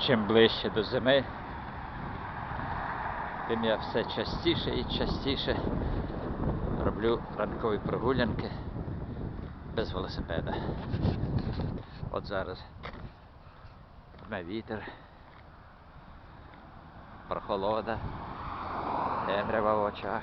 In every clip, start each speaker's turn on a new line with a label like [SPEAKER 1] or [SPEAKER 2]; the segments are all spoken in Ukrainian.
[SPEAKER 1] чим ближче до зими, тим я все частіше і частіше роблю ранкові прогулянки без велосипеда. От зараз дме вітер, прохолода, темрява в очах.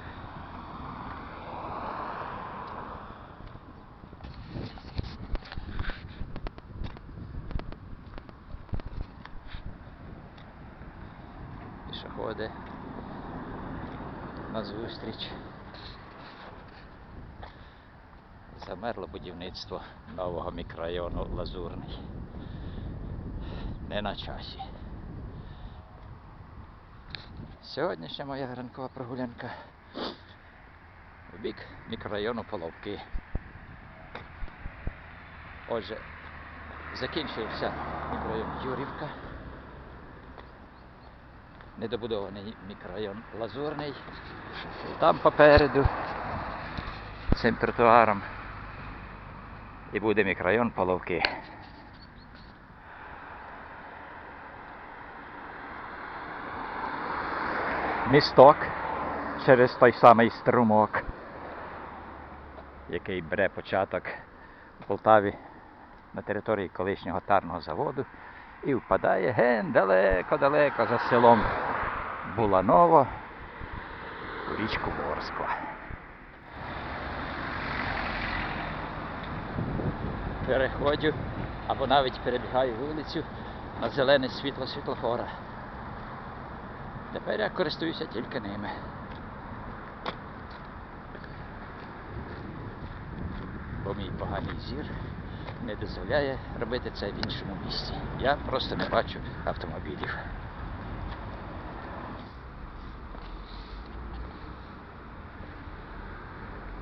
[SPEAKER 1] Пішоходи на зустріч. Замерло будівництво нового мікрорайону Лазурний. Не на часі. Сьогоднішня моя ранкова прогулянка в бік мікрорайону Половки. Отже, закінчився мікрорайон Юрівка. Недобудований мікрорайон Лазурний. Там попереду цим тротуаром і буде мікрорайон Половки. Місток через той самий струмок, який бере початок у Полтаві на території колишнього тарного заводу і впадає ген далеко-далеко за селом Буланово у річку Ворскла. Переходжу або навіть перебігаю вулицю на зелене світло світлофора. Тепер я користуюся тільки ними. Бо мій поганий зір не дозволяє робити це в іншому місці. Я просто не бачу автомобілів.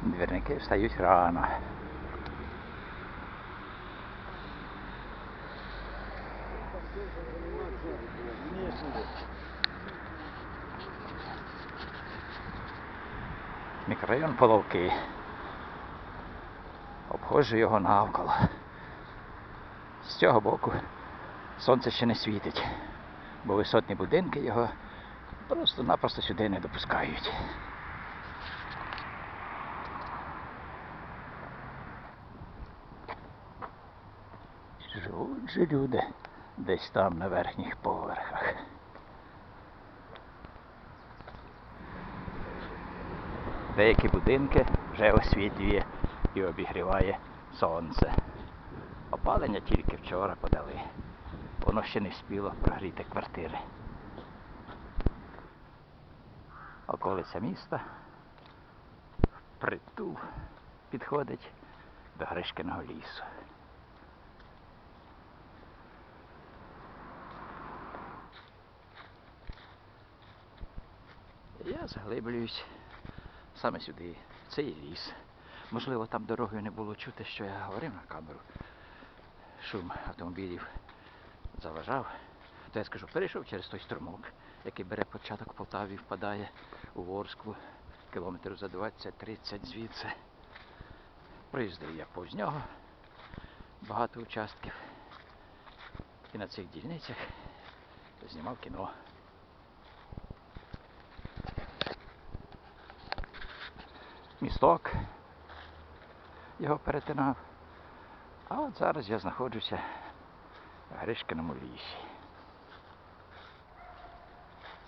[SPEAKER 1] Двірники встають рано. Мікрорайон Половки. Обходжу його навколо. З цього боку сонце ще не світить, бо висотні будинки його просто-напросто сюди не допускають. Живуть же люди десь там на верхніх поверхах. Деякі будинки вже освітлює і обігріває сонце. Опалення тільки вчора подали. Воно ще не встигло прогріти квартири. Околиця міста притул підходить до Гришкиного лісу. Я заглиблююсь саме сюди. Це і ліс. Можливо, там дорогою не було чути, що я говорив на камеру. Шум автомобілів заважав. То я скажу, перейшов через той струмок, який бере початок Полтаві, впадає у Ворсклу, кілометрів за 20-30 звідси. Проїздив я повз нього багато участків. І на цих дільницях знімав кіно. Місток його перетинав. А от зараз я знаходжуся в Гришкиному лісі.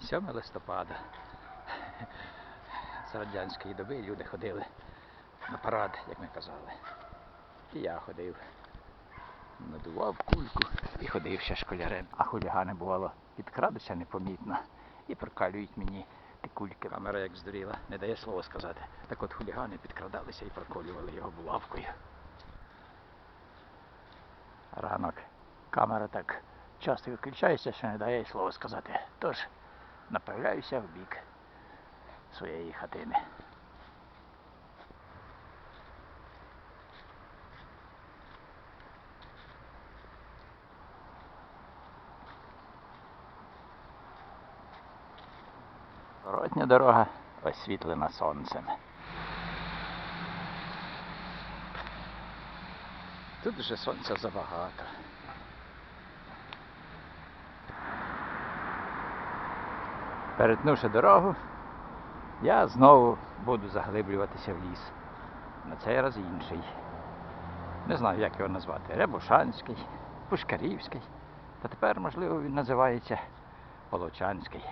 [SPEAKER 1] 7 листопада. З радянської доби люди ходили на парад, як ми казали. І я ходив. Надував кульку і ходив ще школярем. А хулігани бувало підкрадуться непомітно і прокалюють мені ті кульки. Камера як здуріла, не дає слова сказати. Так от хулігани підкрадалися і проколювали його булавкою. Ранок. Камера так часто виключається, що не дає слова сказати. Тож направляюся в бік своєї хатини. Воротня дорога освітлена сонцем. Тут вже сонця забагато. Перетнувши дорогу, я знову буду заглиблюватися в ліс. На цей раз інший. Не знаю, як його назвати. Рябушанський, Пушкарівський. Та тепер, можливо, він називається Половчанський.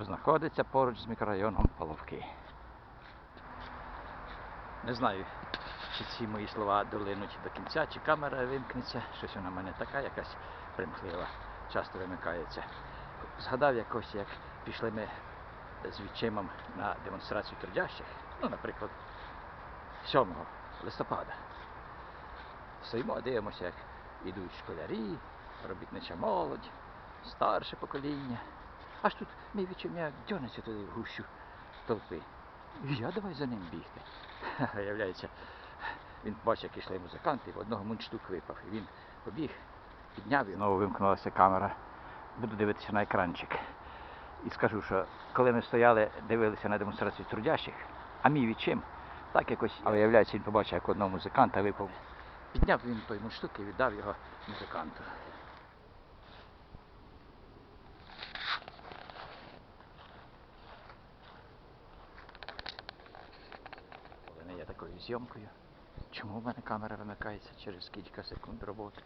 [SPEAKER 1] Знаходиться поруч з мікрорайоном Половки. Не знаю, чи ці мої слова долинуть до кінця, чи камера вимкнеться. Щось вона в мене така якась примхлива, часто вимикається. Згадав якось, як пішли ми з відчимом на демонстрацію трудящих, ну, наприклад, 7 листопада. Стоїмо, дивимося, як ідуть школярі, робітнича молодь, старше покоління. Аж тут мій відчим як дьонеться туди в гущу толпи. І я давай за ним бігти. Виявляється, він бачив, як йшли музиканти, в одного мундштук випав. І він побіг, підняв його. Знову вимкнулася камера. Буду дивитися на екранчик. І скажу, що коли ми стояли, дивилися на демонстрацію трудящих, а мій відчим, так якось, а виявляється, він побачив, як одного музиканта випав. Підняв він той мундштук і віддав його музиканту. Такою зйомкою, чому в мене камера вимикається через кілька секунд роботи?